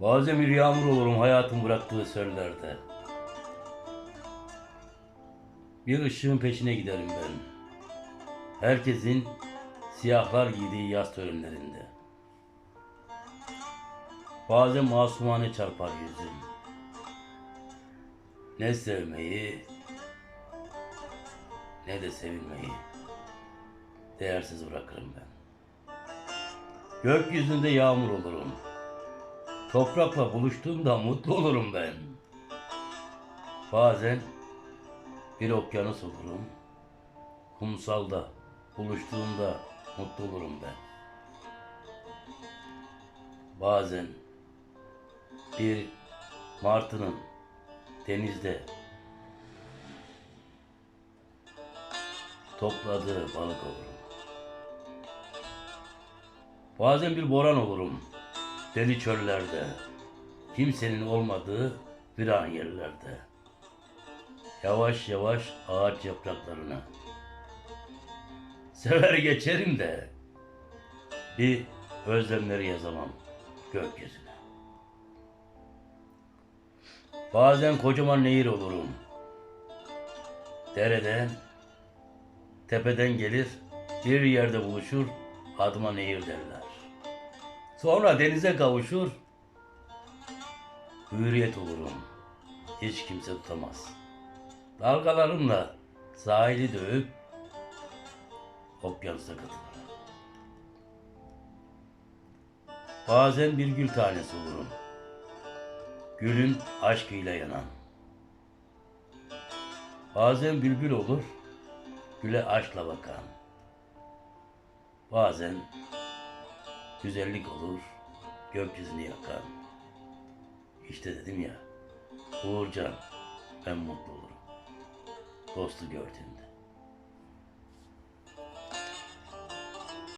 Bazen bir yağmur olurum hayatın bıraktığı söllerde. Bir ışığın peşine giderim ben. Herkesin siyahlar giydiği yaz törenlerinde. Bazen masumane çarpar yüzüm. Ne sevmeyi ne de sevilmeyi değersiz bırakırım ben. Gökyüzünde yağmur olurum. Toprakla buluştuğumda mutlu olurum ben. Bazen bir okyanus olurum. Kumsalda buluştuğumda mutlu olurum ben. Bazen bir martının denizde topladığı balık olurum. Bazen bir boran olurum. Deli çöllerde. Kimsenin olmadığı viran yerlerde. Yavaş yavaş ağaç yapraklarına. Sever geçerim de bir özlemleri yazamam gökyüzüne. Bazen kocaman nehir olurum. Dereden, tepeden gelir, bir yerde buluşur, adıma nehir derler. Sonra denize kavuşur, hürriyet olurum. Hiç kimse tutamaz. Dalgalarımla sahili dövüp okyanusa katılırım. Bazen bir gül tanesi olurum. Gülün aşkıyla yanan. Bazen bülbül olur, güle aşkla bakan. Bazen güzellik olur, gökyüzünü yakan. İşte dedim ya, Uğurcan, ben mutlu olurum. Dostu gördüğümde.